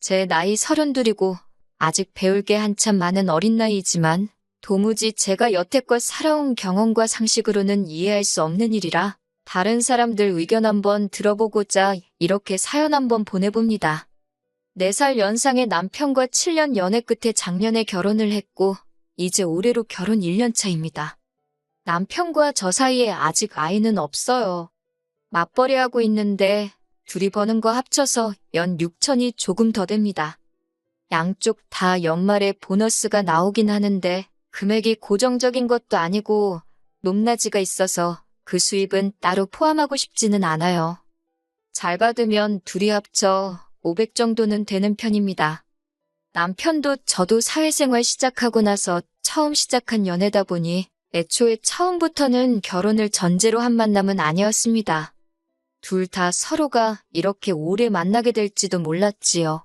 제 나이 서른둘이고 아직 배울 게 한참 많은 어린 나이이지만 도무지 제가 여태껏 살아온 경험과 상식으로는 이해할 수 없는 일이라 다른 사람들 의견 한번 들어보고자 이렇게 사연 한번 보내봅니다. 4살 연상의 남편과 7년 연애 끝에 작년에 결혼을 했고 이제 올해로 결혼 1년 차입니다. 남편과 저 사이에 아직 아이는 없어요. 맞벌이 하고 있는데 둘이 버는 거 합쳐서 연 6천이 조금 더 됩니다. 양쪽 다 연말에 보너스가 나오긴 하는데 금액이 고정적인 것도 아니고 높낮이가 있어서 그 수입은 따로 포함하고 싶지는 않아요. 잘 받으면 둘이 합쳐 500 정도는 되는 편입니다. 남편도 저도 사회생활 시작하고 나서 처음 시작한 연애다 보니 애초에 처음부터는 결혼을 전제로 한 만남은 아니었습니다. 둘 다 서로가 이렇게 오래 만나게 될지도 몰랐지요.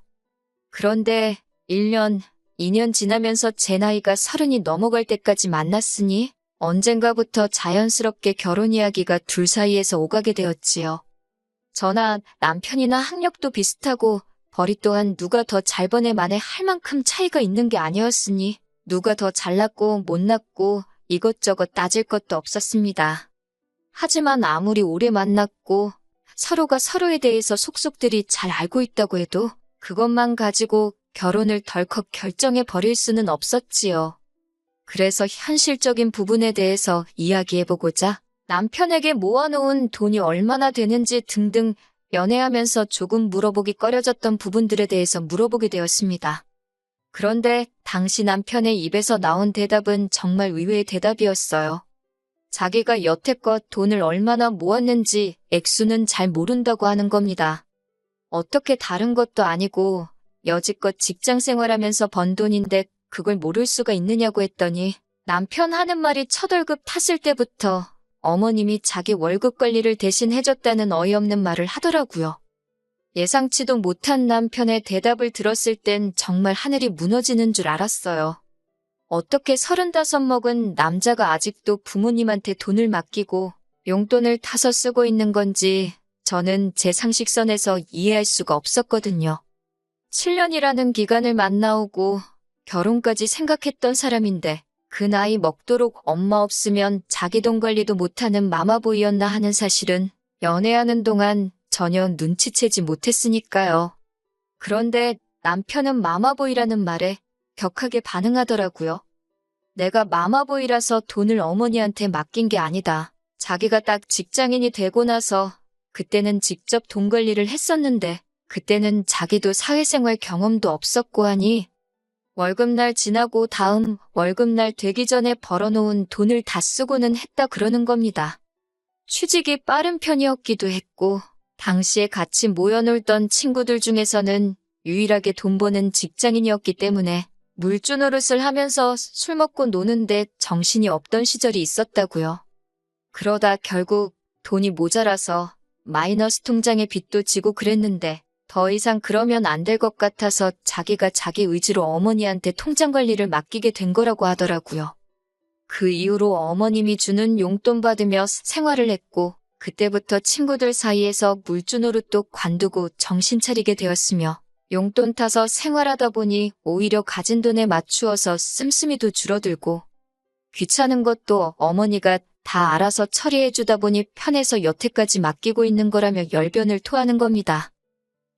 그런데 1년, 2년 지나면서 제 나이가 서른이 넘어갈 때까지 만났으니 언젠가부터 자연스럽게 결혼 이야기가 둘 사이에서 오가게 되었지요. 저나 남편이나 학력도 비슷하고 벌이 또한 누가 더잘 버네 만에 할 만큼 차이가 있는 게 아니었으니 누가 더 잘났고 못났고 이것저것 따질 것도 없었습니다. 하지만 아무리 오래 만났고 서로가 서로에 대해서 속속들이 잘 알고 있다고 해도 그것만 가지고 결혼을 덜컥 결정해 버릴 수는 없었지요. 그래서 현실적인 부분에 대해서 이야기해보고자 남편에게 모아놓은 돈이 얼마나 되는지 등등 연애하면서 조금 물어보기 꺼려졌던 부분들에 대해서 물어보게 되었습니다. 그런데 당시 남편의 입에서 나온 대답은 정말 의외의 대답이었어요. 자기가 여태껏 돈을 얼마나 모았는지 액수는 잘 모른다고 하는 겁니다. 어떻게 다른 것도 아니고 여지껏 직장 생활하면서 번 돈인데 그걸 모를 수가 있느냐고 했더니 남편 하는 말이 첫 월급 탔을 때부터 어머님이 자기 월급 관리를 대신 해줬다는 어이없는 말을 하더라고요. 예상치도 못한 남편의 대답을 들었을 땐 정말 하늘이 무너지는 줄 알았어요. 어떻게 서른다섯 먹은 남자가 아직도 부모님한테 돈을 맡기고 용돈을 타서 쓰고 있는 건지 저는 제 상식선에서 이해할 수가 없었거든요. 7년이라는 기간을 만나오고 결혼까지 생각했던 사람인데 그 나이 먹도록 엄마 없으면 자기 돈 관리도 못하는 마마보이였나 하는 사실은 연애하는 동안 전혀 눈치채지 못했으니까요. 그런데 남편은 마마보이라는 말에 격하게 반응하더라고요. 내가 마마보이라서 돈을 어머니한테 맡긴 게 아니다. 자기가 딱 직장인이 되고 나서 그때는 직접 돈 관리를 했었는데 그때는 자기도 사회생활 경험도 없었고 하니 월급날 지나고 다음 월급날 되기 전에 벌어놓은 돈을 다 쓰고는 했다 그러는 겁니다. 취직이 빠른 편이었기도 했고 당시에 같이 모여놀던 친구들 중에서는 유일하게 돈 버는 직장인이었기 때문에 물주 노릇을 하면서 술 먹고 노는데 정신이 없던 시절이 있었다고요. 그러다 결국 돈이 모자라서 마이너스 통장에 빚도 지고 그랬는데 더 이상 그러면 안 될 것 같아서 자기가 자기 의지로 어머니한테 통장 관리를 맡기게 된 거라고 하더라고요. 그 이후로 어머님이 주는 용돈 받으며 생활을 했고 그때부터 친구들 사이에서 물주 노릇도 관두고 정신 차리게 되었으며 용돈 타서 생활하다 보니 오히려 가진 돈에 맞추어서 씀씀이도 줄어들고 귀찮은 것도 어머니가 다 알아서 처리해 주다 보니 편해서 여태까지 맡기고 있는 거라며 열변을 토하는 겁니다.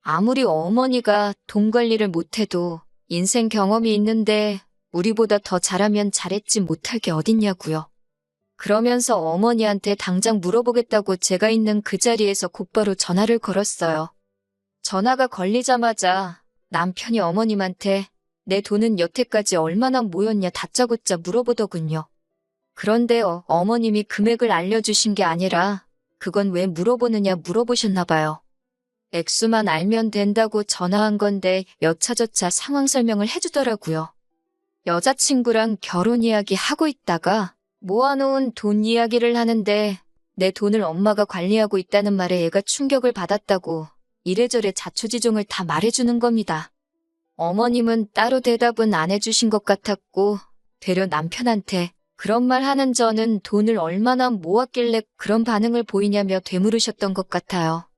아무리 어머니가 돈 관리를 못해도 인생 경험이 있는데 우리보다 더 잘하면 잘했지 못할 게 어딨냐고요. 그러면서 어머니한테 당장 물어보겠다고 제가 있는 그 자리에서 곧바로 전화를 걸었어요. 전화가 걸리자마자 남편이 어머님한테 내 돈은 여태까지 얼마나 모였냐 다짜고짜 물어보더군요. 그런데 어, 어머님이 금액을 알려주신 게 아니라 그건 왜 물어보느냐 물어보셨나 봐요. 액수만 알면 된다고 전화한 건데 여차저차 상황 설명을 해주더라고요. 여자친구랑 결혼 이야기 하고 있다가 모아놓은 돈 이야기를 하는데 내 돈을 엄마가 관리하고 있다는 말에 애가 충격을 받았다고 이래저래 자초지종을 다 말해주는 겁니다. 어머님은 따로 대답은 안 해주신 것 같았고 되려 남편한테 그런 말 하는 저는 돈을 얼마나 모았길래 그런 반응을 보이냐며 되물으셨던 것 같아요.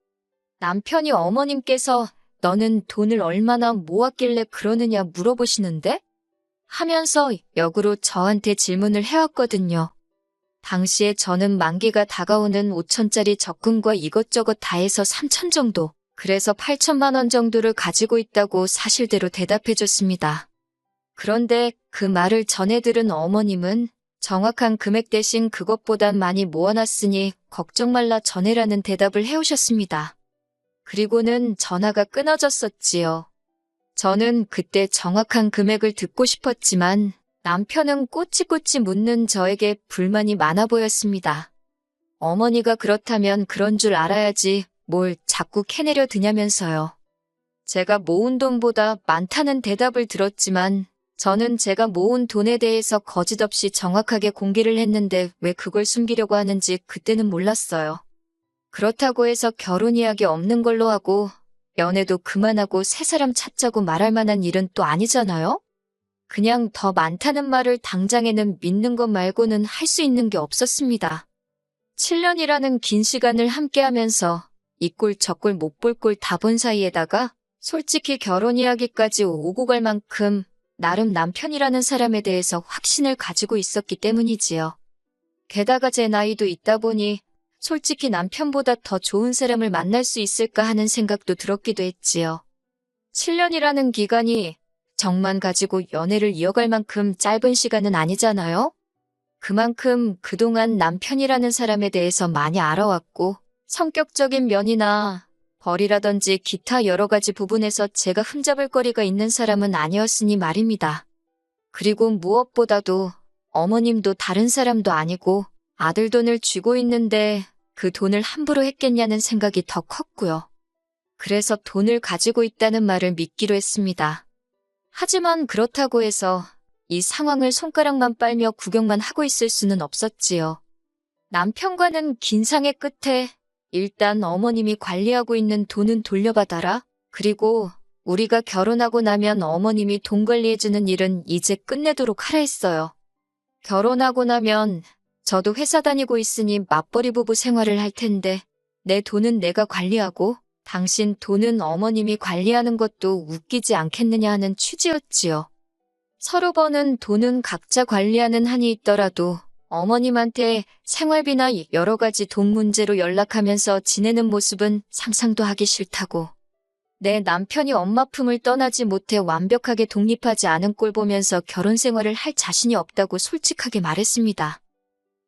남편이 어머님께서 너는 돈을 얼마나 모았길래 그러느냐 물어보시는데? 하면서 역으로 저한테 질문을 해왔거든요. 당시에 저는 만기가 다가오는 5천짜리 적금과 이것저것 다 해서 3천 정도, 그래서 8천만 원 정도를 가지고 있다고 사실대로 대답해 줬습니다. 그런데 그 말을 전해 들은 어머님은 정확한 금액 대신 그것보단 많이 모아놨으니 걱정 말라 전해라는 대답을 해오셨습니다. 그리고는 전화가 끊어졌었지요. 저는 그때 정확한 금액을 듣고 싶었지만 남편은 꼬치꼬치 묻는 저에게 불만이 많아 보였습니다. 어머니가 그렇다면 그런 줄 알아야지 뭘 자꾸 캐내려 드냐면서요. 제가 모은 돈보다 많다는 대답을 들었지만 저는 제가 모은 돈에 대해서 거짓없이 정확하게 공개를 했는데 왜 그걸 숨기려고 하는지 그때는 몰랐어요. 그렇다고 해서 결혼 이야기 없는 걸로 하고 연애도 그만하고 새 사람 찾자고 말할 만한 일은 또 아니잖아요? 그냥 더 많다는 말을 당장에는 믿는 것 말고는 할 수 있는 게 없었습니다. 7년이라는 긴 시간을 함께 하면서 이 꼴 저 꼴 못 볼 꼴 다 본 사이에다가 솔직히 결혼 이야기까지 오고 갈 만큼 나름 남편이라는 사람에 대해서 확신을 가지고 있었기 때문이지요. 게다가 제 나이도 있다 보니 솔직히 남편보다 더 좋은 사람을 만날 수 있을까 하는 생각도 들었기도 했지요. 7년이라는 기간이 정만 가지고 연애를 이어갈 만큼 짧은 시간은 아니잖아요? 그만큼 그동안 남편이라는 사람에 대해서 많이 알아왔고 성격적인 면이나 벌이라든지 기타 여러 가지 부분에서 제가 흠잡을 거리가 있는 사람은 아니었으니 말입니다. 그리고 무엇보다도 어머님도 다른 사람도 아니고 아들 돈을 쥐고 있는데 그 돈을 함부로 했겠냐는 생각이 더 컸고요. 그래서 돈을 가지고 있다는 말을 믿기로 했습니다. 하지만 그렇다고 해서 이 상황을 손가락만 빨며 구경만 하고 있을 수는 없었지요. 남편과는 긴 상의 끝에 일단 어머님이 관리하고 있는 돈은 돌려받아라. 그리고 우리가 결혼하고 나면 어머님이 돈 관리해주는 일은 이제 끝내도록 하라 했어요. 결혼하고 나면 저도 회사 다니고 있으니 맞벌이 부부 생활을 할 텐데 내 돈은 내가 관리하고 당신 돈은 어머님이 관리하는 것도 웃기지 않겠느냐 하는 취지였지요. 서로 버는 돈은 각자 관리하는 한이 있더라도 어머님한테 생활비나 여러 가지 돈 문제로 연락하면서 지내는 모습은 상상도 하기 싫다고. 내 남편이 엄마 품을 떠나지 못해 완벽하게 독립하지 않은 꼴 보면서 결혼 생활을 할 자신이 없다고 솔직하게 말했습니다.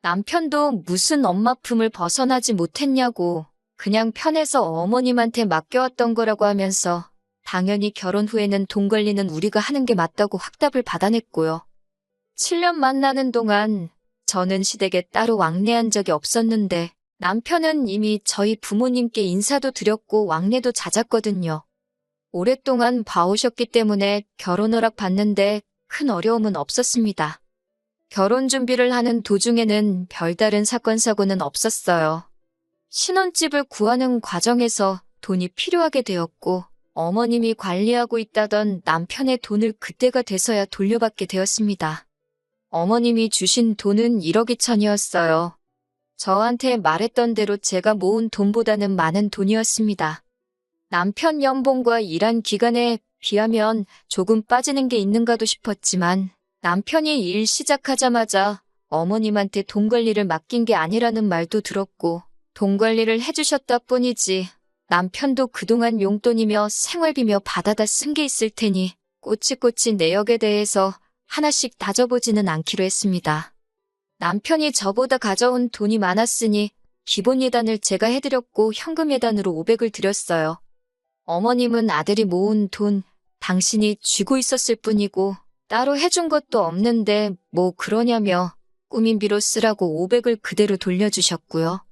남편도 무슨 엄마 품을 벗어나지 못했냐고 그냥 편해서 어머님한테 맡겨왔던 거라고 하면서 당연히 결혼 후에는 돈 관리는 우리가 하는 게 맞다고 확답을 받아냈고요. 7년 만나는 동안 저는 시댁에 따로 왕래한 적이 없었는데 남편은 이미 저희 부모님께 인사도 드렸고 왕래도 잦았거든요. 오랫동안 봐오셨기 때문에 결혼 허락 받는데 큰 어려움은 없었습니다. 결혼 준비를 하는 도중에는 별다른 사건 사고는 없었어요. 신혼집을 구하는 과정에서 돈이 필요하게 되었고 어머님이 관리하고 있다던 남편의 돈을 그때가 돼서야 돌려받게 되었습니다. 어머님이 주신 돈은 1억 2천이었어요. 저한테 말했던 대로 제가 모은 돈보다는 많은 돈이었습니다. 남편 연봉과 일한 기간에 비하면 조금 빠지는 게 있는가도 싶었지만 남편이 일 시작하자마자 어머님한테 돈 관리를 맡긴 게 아니라는 말도 들었고 돈 관리를 해주셨다 뿐이지 남편도 그동안 용돈이며 생활비며 받아다 쓴 게 있을 테니 꼬치꼬치 내역에 대해서 하나씩 다져보지는 않기로 했습니다. 남편이 저보다 가져온 돈이 많았으니 기본 예단을 제가 해드렸고 현금 예단으로 500을 드렸어요. 어머님은 아들이 모은 돈 당신이 쥐고 있었을 뿐이고 따로 해준 것도 없는데 뭐 그러냐며 꾸민비로 쓰라고 500을 그대로 돌려주셨고요.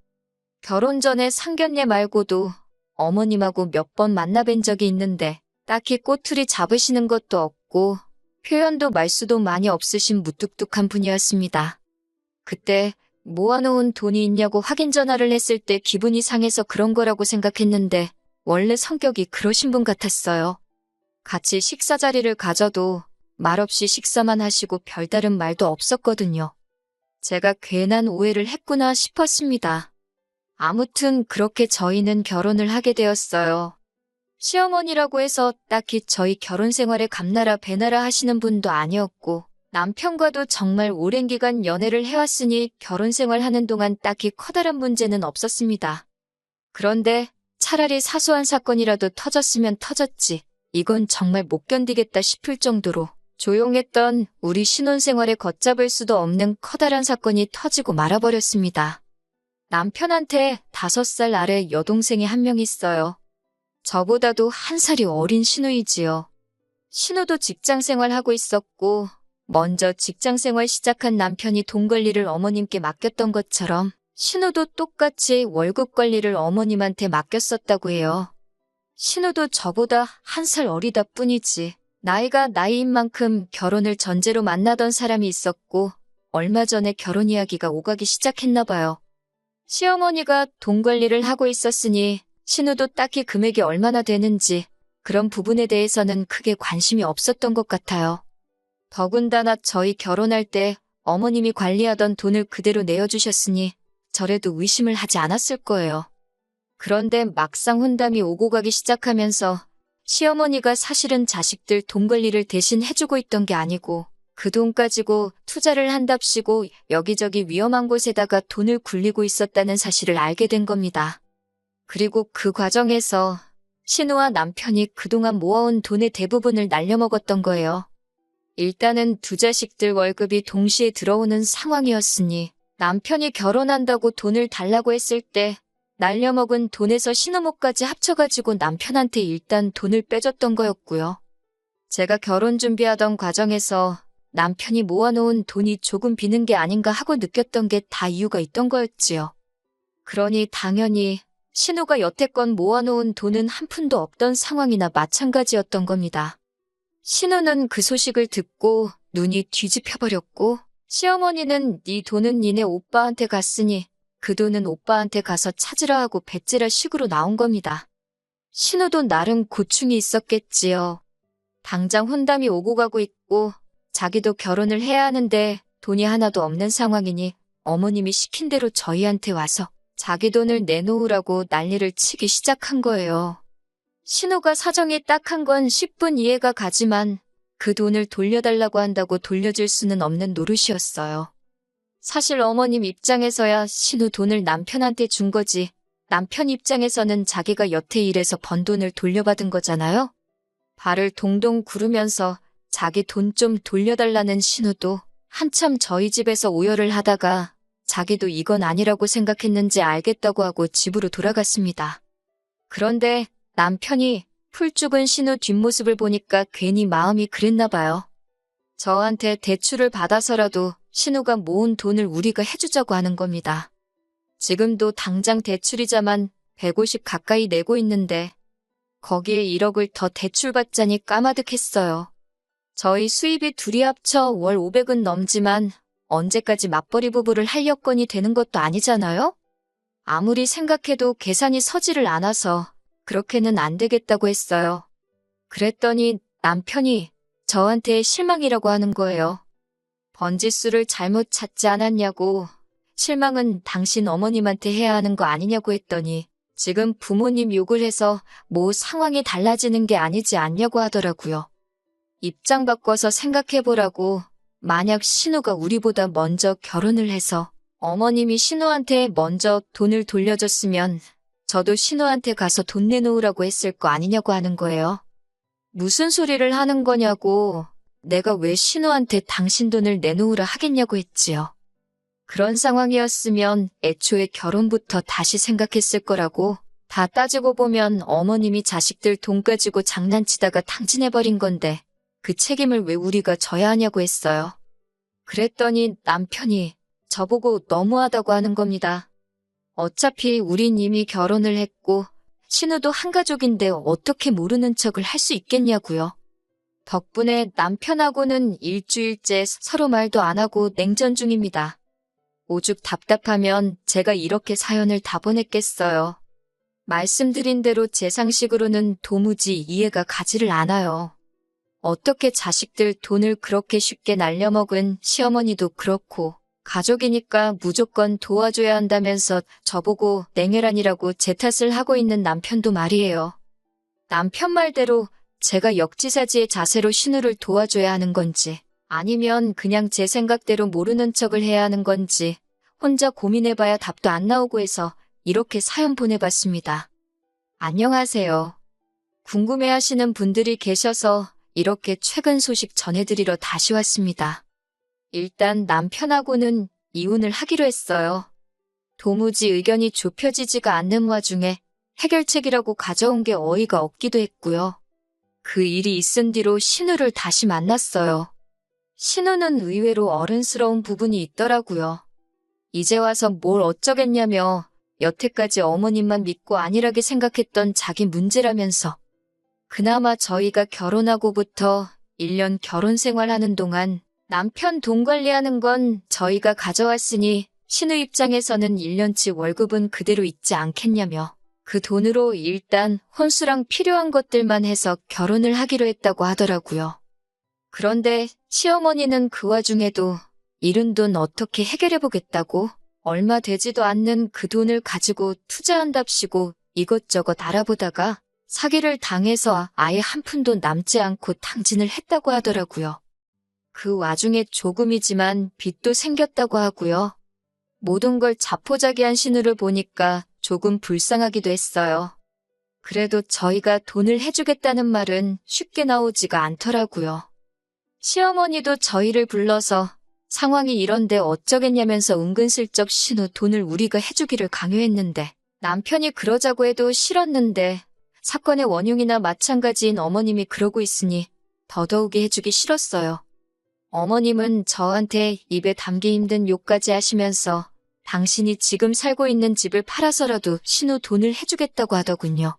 결혼 전에 상견례 말고도 어머님하고 몇 번 만나뵌 적이 있는데 딱히 꼬투리 잡으시는 것도 없고 표현도 말수도 많이 없으신 무뚝뚝한 분이었습니다. 그때 모아놓은 돈이 있냐고 확인 전화를 했을 때 기분이 상해서 그런 거라고 생각했는데 원래 성격이 그러신 분 같았어요. 같이 식사 자리를 가져도 말없이 식사만 하시고 별다른 말도 없었거든요. 제가 괜한 오해를 했구나 싶었습니다. 아무튼 그렇게 저희는 결혼을 하게 되었어요. 시어머니라고 해서 딱히 저희 결혼 생활에 감나라 배나라 하시는 분도 아니었고 남편과도 정말 오랜 기간 연애를 해왔으니 결혼 생활 하는 동안 딱히 커다란 문제는 없었습니다. 그런데 차라리 사소한 사건이라도 터졌으면 터졌지. 이건 정말 못 견디겠다 싶을 정도로 조용했던 우리 신혼생활에 걷잡을 수도 없는 커다란 사건이 터지고 말아버렸습니다. 남편한테 다섯 살 아래 여동생이 한 명 있어요. 저보다도 한 살이 어린 신우이지요. 신우도 직장 생활하고 있었고, 먼저 직장 생활 시작한 남편이 돈 관리를 어머님께 맡겼던 것처럼, 신우도 똑같이 월급 관리를 어머님한테 맡겼었다고 해요. 신우도 저보다 한 살 어리다 뿐이지. 나이가 나이인 만큼 결혼을 전제로 만나던 사람이 있었고, 얼마 전에 결혼 이야기가 오가기 시작했나 봐요. 시어머니가 돈 관리를 하고 있었으니 신우도 딱히 금액이 얼마나 되는지 그런 부분에 대해서는 크게 관심이 없었던 것 같아요. 더군다나 저희 결혼할 때 어머님이 관리하던 돈을 그대로 내어주셨으니 저래도 의심을 하지 않았을 거예요. 그런데 막상 혼담이 오고 가기 시작하면서 시어머니가 사실은 자식들 돈 관리를 대신 해주고 있던 게 아니고 그 돈 가지고 투자를 한답시고 여기저기 위험한 곳에다가 돈을 굴리고 있었다는 사실을 알게 된 겁니다. 그리고 그 과정에서 신우와 남편이 그동안 모아온 돈의 대부분을 날려먹었던 거예요. 일단은 두 자식들 월급이 동시에 들어오는 상황이었으니 남편이 결혼한다고 돈을 달라고 했을 때 날려먹은 돈에서 신우목까지 합쳐가지고 남편한테 일단 돈을 빼줬던 거였고요. 제가 결혼 준비하던 과정에서 남편이 모아놓은 돈이 조금 비는 게 아닌가 하고 느꼈던 게 다 이유가 있던 거였지요. 그러니 당연히 신우가 여태껏 모아놓은 돈은 한 푼도 없던 상황이나 마찬가지였던 겁니다. 신우는 그 소식을 듣고 눈이 뒤집혀버렸고 시어머니는 네 돈은 니네 오빠한테 갔으니 그 돈은 오빠한테 가서 찾으라 하고 배째라 식으로 나온 겁니다. 신우도 나름 고충이 있었겠지요. 당장 혼담이 오고 가고 있고 자기도 결혼을 해야 하는데 돈이 하나도 없는 상황이니 어머님이 시킨 대로 저희한테 와서 자기 돈을 내놓으라고 난리를 치기 시작한 거예요. 신우가 사정이 딱한 건 10분 이해가 가지만 그 돈을 돌려달라고 한다고 돌려줄 수는 없는 노릇이었어요. 사실 어머님 입장에서야 신우 돈을 남편한테 준 거지 남편 입장에서는 자기가 여태 일해서 번 돈을 돌려받은 거잖아요. 발을 동동 구르면서 자기 돈 좀 돌려달라는 신우도 한참 저희 집에서 오열을 하다가 자기도 이건 아니라고 생각했는지 알겠다고 하고 집으로 돌아갔습니다. 그런데 남편이 풀 죽은 신우 뒷모습을 보니까 괜히 마음이 그랬나 봐요. 저한테 대출을 받아서라도 신우가 모은 돈을 우리가 해주자고 하는 겁니다. 지금도 당장 대출이자만 150 가까이 내고 있는데 거기에 1억을 더 대출받자니 까마득했어요. 저희 수입이 둘이 합쳐 월 500은 넘지만 언제까지 맞벌이 부부를 할 여건이 되는 것도 아니잖아요? 아무리 생각해도 계산이 서지를 않아서 그렇게는 안 되겠다고 했어요. 그랬더니 남편이 저한테 실망이라고 하는 거예요. 번지수를 잘못 찾지 않았냐고 실망은 당신 어머님한테 해야 하는 거 아니냐고 했더니 지금 부모님 욕을 해서 뭐 상황이 달라지는 게 아니지 않냐고 하더라고요. 입장 바꿔서 생각해보라고 만약 신우가 우리보다 먼저 결혼을 해서 어머님이 신우한테 먼저 돈을 돌려줬으면 저도 신우한테 가서 돈 내놓으라고 했을 거 아니냐고 하는 거예요. 무슨 소리를 하는 거냐고 내가 왜 신우한테 당신 돈을 내놓으라 하겠냐고 했지요. 그런 상황이었으면 애초에 결혼부터 다시 생각했을 거라고 다 따지고 보면 어머님이 자식들 돈 가지고 장난치다가 탕진해버린 건데 그 책임을 왜 우리가 져야 하냐고 했어요. 그랬더니 남편이 저보고 너무하다고 하는 겁니다. 어차피 우린 이미 결혼을 했고 신우도 한 가족인데 어떻게 모르는 척을 할 수 있겠냐고요. 덕분에 남편하고는 일주일째 서로 말도 안 하고 냉전 중입니다. 오죽 답답하면 제가 이렇게 사연을 다 보냈겠어요. 말씀드린 대로 제 상식으로는 도무지 이해가 가지를 않아요. 어떻게 자식들 돈을 그렇게 쉽게 날려먹은 시어머니도 그렇고 가족이니까 무조건 도와줘야 한다면서 저보고 냉혈한이라고 제 탓을 하고 있는 남편도 말이에요. 남편 말대로 제가 역지사지의 자세로 신우를 도와줘야 하는 건지, 아니면 그냥 제 생각대로 모르는 척을 해야 하는 건지, 혼자 고민해봐야 답도 안 나오고 해서 이렇게 사연 보내봤습니다. 안녕하세요. 궁금해하시는 분들이 계셔서 이렇게 최근 소식 전해드리러 다시 왔습니다. 일단 남편하고는 이혼을 하기로 했어요. 도무지 의견이 좁혀지지가 않는 와중에 해결책이라고 가져온 게 어이가 없기도 했고요. 그 일이 있은 뒤로 신우를 다시 만났어요. 신우는 의외로 어른스러운 부분이 있더라고요. 이제 와서 뭘 어쩌겠냐며 여태까지 어머님만 믿고 안일하게 생각했던 자기 문제라면서 그나마 저희가 결혼하고부터 1년 결혼 생활하는 동안 남편 돈 관리하는 건 저희가 가져왔으니 신우 입장에서는 1년치 월급은 그대로 있지 않겠냐며 그 돈으로 일단 혼수랑 필요한 것들만 해서 결혼을 하기로 했다고 하더라고요. 그런데 시어머니는 그 와중에도 잃은 돈 어떻게 해결해 보겠다고 얼마 되지도 않는 그 돈을 가지고 투자한답시고 이것저것 알아보다가 사기를 당해서 아예 한 푼도 남지 않고 탕진을 했다고 하더라고요. 그 와중에 조금이지만 빚도 생겼다고 하고요. 모든 걸 자포자기한 신우를 보니까 조금 불쌍하기도 했어요. 그래도 저희가 돈을 해주겠다는 말은 쉽게 나오지가 않더라고요. 시어머니도 저희를 불러서 상황이 이런데 어쩌겠냐면서 은근슬쩍 신우 돈을 우리가 해주기를 강요했는데 남편이 그러자고 해도 싫었는데 사건의 원흉이나 마찬가지인 어머님이 그러고 있으니 더더욱이 해주기 싫었어요. 어머님은 저한테 입에 담기 힘든 욕까지 하시면서 당신이 지금 살고 있는 집을 팔아서라도 신우 돈을 해주겠다고 하더군요.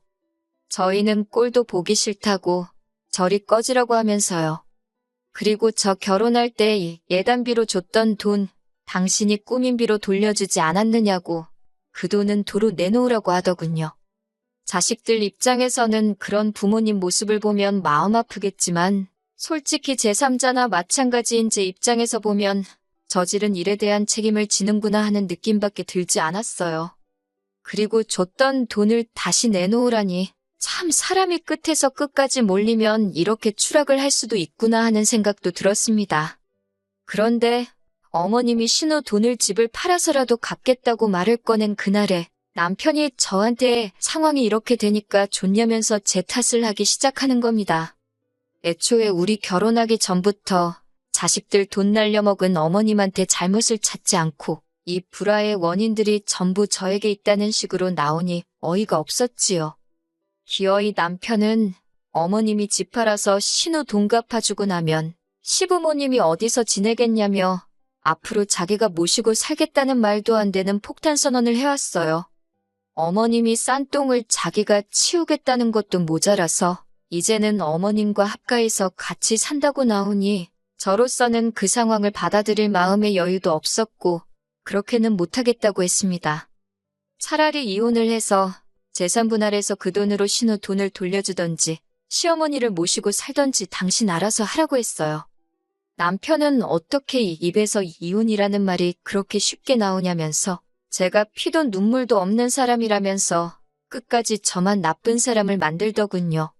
저희는 꼴도 보기 싫다고 저리 꺼지라고 하면서요. 그리고 저 결혼할 때 예단비로 줬던 돈 당신이 꾸민비로 돌려주지 않았느냐고 그 돈은 도로 내놓으라고 하더군요. 자식들 입장에서는 그런 부모님 모습을 보면 마음 아프겠지만 솔직히 제3자나 마찬가지인 제 입장에서 보면 저지른 일에 대한 책임을 지는구나 하는 느낌밖에 들지 않았어요. 그리고 줬던 돈을 다시 내놓으라니 참 사람이 끝에서 끝까지 몰리면 이렇게 추락을 할 수도 있구나 하는 생각도 들었습니다. 그런데 어머님이 신우 돈을 집을 팔아서라도 갚겠다고 말을 꺼낸 그날에 남편이 저한테 상황이 이렇게 되니까 좋냐면서 제 탓을 하기 시작하는 겁니다. 애초에 우리 결혼하기 전부터 자식들 돈 날려먹은 어머님한테 잘못을 찾지 않고 이 불화의 원인들이 전부 저에게 있다는 식으로 나오니 어이가 없었지요. 기어이 남편은 어머님이 집 팔아서 신우 돈 갚아주고 나면 시부모님이 어디서 지내겠냐며 앞으로 자기가 모시고 살겠다는 말도 안 되는 폭탄 선언을 해왔어요. 어머님이 싼 똥을 자기가 치우겠다는 것도 모자라서 이제는 어머님과 합가해서 같이 산다고 나오니 저로서는 그 상황을 받아들일 마음의 여유도 없었고 그렇게는 못하겠다고 했습니다. 차라리 이혼을 해서 재산 분할해서 그 돈으로 신우 돈을 돌려주던지 시어머니를 모시고 살던지 당신 알아서 하라고 했어요. 남편은 어떻게 입에서 이혼이라는 말이 그렇게 쉽게 나오냐면서 제가 피도 눈물도 없는 사람이라면서 끝까지 저만 나쁜 사람을 만들더군요.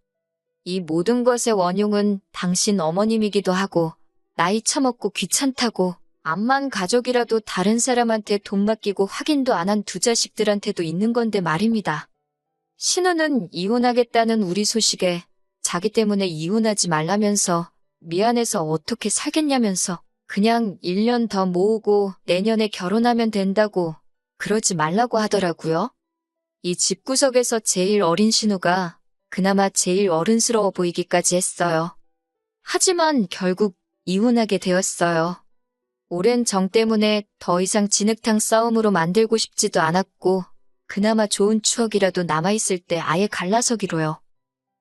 이 모든 것의 원흉은 당신 어머님이기도 하고 나이 처먹고 귀찮다고 암만 가족이라도 다른 사람한테 돈 맡기고 확인도 안 한 두 자식들한테도 있는 건데 말입니다. 신우는 이혼하겠다는 우리 소식에 자기 때문에 이혼하지 말라면서 미안해서 어떻게 살겠냐면서 그냥 1년 더 모으고 내년에 결혼하면 된다고 그러지 말라고 하더라고요. 이 집구석에서 제일 어린 신우가 그나마 제일 어른스러워 보이기까지 했어요. 하지만 결국 이혼하게 되었어요. 오랜 정 때문에 더 이상 진흙탕 싸움으로 만들고 싶지도 않았고 그나마 좋은 추억이라도 남아있을 때 아예 갈라서기로요.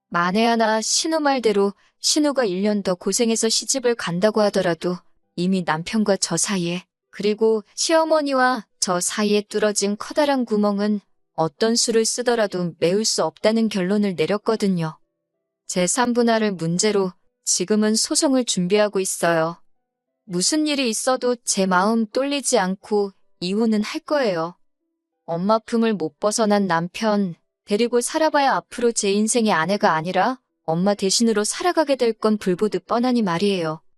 만에 하나 신우 말대로 신우가 1년 더 고생해서 시집을 간다고 하더라도 이미 남편과 저 사이에 그리고 시어머니와 저 사이에 뚫어진 커다란 구멍은 어떤 수를 쓰더라도 메울 수 없다는 결론을 내렸거든요. 제3분할을 문제로 지금은 소송을 준비하고 있어요. 무슨 일이 있어도 제 마음 똘리지 않고 이혼은 할 거예요. 엄마 품을 못 벗어난 남편, 데리고 살아봐야 앞으로 제 인생의 아내가 아니라 엄마 대신으로 살아가게 될 건 불보듯 뻔하니 말이에요.